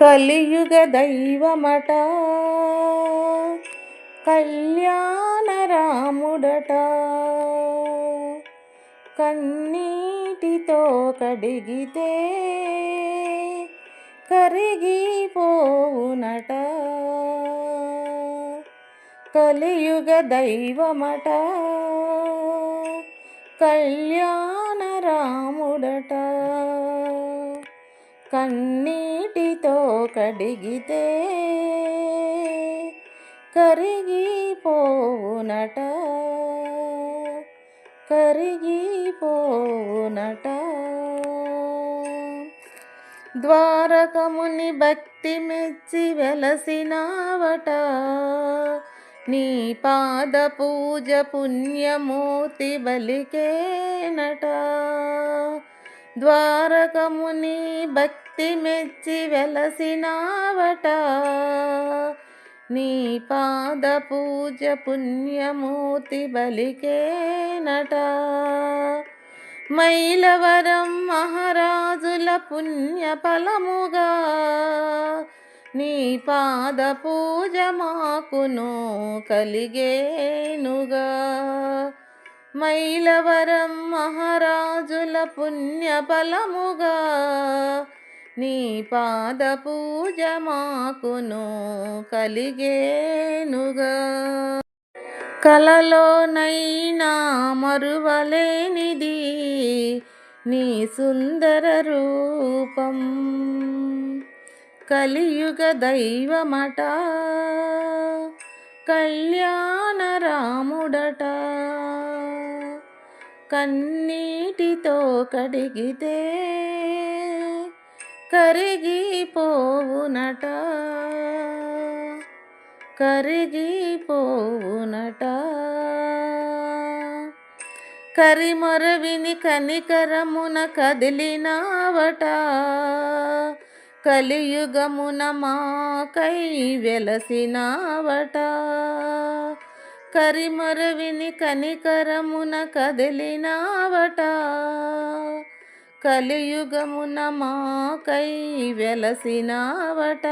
కలియుగ దైవమట. కళ్యాణ రాముడట. కన్నీటితో కడిగితే కరిగిపోవునట. కలియుగ దైవమట. కళ్యాణ రాముడట. కన్నీటితో కడిగితే కరిగిపోవునట. కరిగిపోవునట. ద్వారకముని భక్తి మెచ్చి వెలసినావట. నీ పాద పూజ పుణ్యమూర్తి బలికేనట. ద్వారకముని భక్తి మెచ్చి వెలసినావట. నీ పాద పూజ పుణ్యమూర్తి బలికేనట. మైలవరం మహారాజుల పుణ్య ఫలముగా నీ పాద పూజ మాకును కలిగేనుగా. మైలవరం మహారాజుల పుణ్యబలముగా నీ పాద పూజ మాకును కలిగేనుగా. కలలోనైనా మరువలేనిది నీ సుందర రూపం కలియుగ దైవమట. కళ్యాణ రాముడట కన్నీటితో కడిగితే కరిగిపోవునట. కరిగిపోవునట. కరిమొరవిని కనికరమున కదిలినావట. కలియుగమున మాకై వెలసినావట. కరిమొరవిని కనికరమున కదిలినావట. కలియుగమున మాకై వెలసినావట.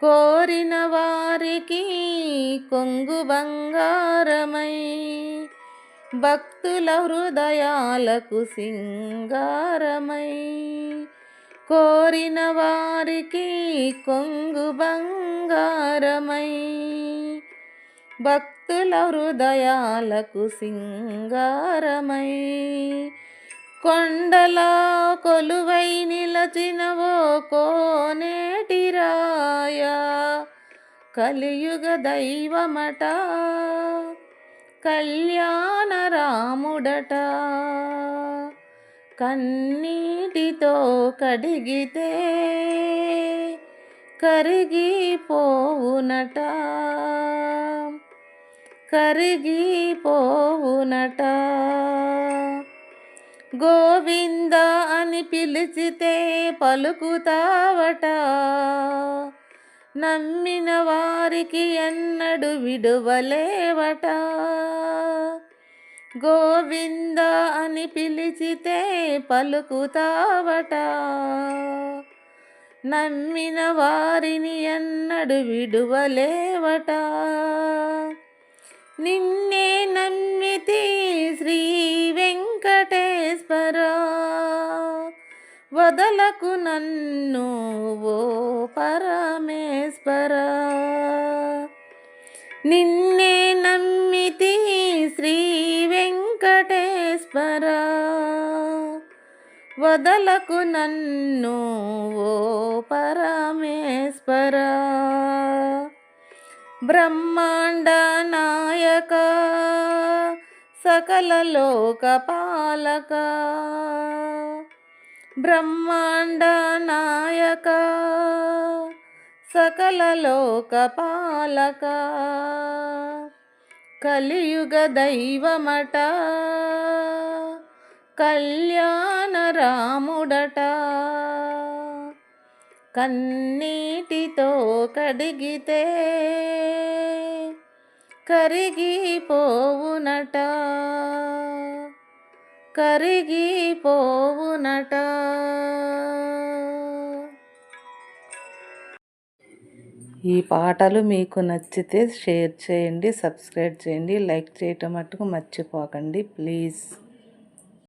కోరిన వారికి కొంగు బంగారమై భక్తుల హృదయాలకు సింగారమై. కోరిన వారికి కొంగు బంగారమై భక్తుల హృదయాలకు సింగారమై. కొండల కొలువై నిలచినవో కోనేటిరాయ కలియుగ దైవమట. కళ్యాణ రాముడట. కన్నీటితో కడిగితే కరిగిపోవునట. కరిగిపోవునట. గోవింద అని పిలిచితే పలుకుతావట. నమ్మిన వారికి ఎన్నడు విడువలేవట. గోవింద అని పిలిచితే పలుకుతావట. నమ్మిన వారిని ఎన్నడు విడువలేవట. నిన్నే నమ్మితి శ్రీ వెంకటేశ్వర వదలకు నన్ను ఓ పరమేశ్వర. నిన్నే నమ్మితి శ్రీ వెంకటేశ్వర వదలకు నన్ను ఓ పరమేశ్వర. బ్రహ్మాండ నాయక సకల లోకపాలక బ్రహ్మాండ నాయక సకల లోకపాలక కలియుగ దైవమట కళ్యాణ రాముడట. కన్నీటితో కడిగితే కరిగిపోవునట. కరిగిపోవునట. ఈ పాటలు మీకు నచ్చితే షేర్ చేయండి సబ్స్క్రైబ్ చేయండి లైక్ చేయటం మట్టుకు మర్చిపోకండి ప్లీజ్.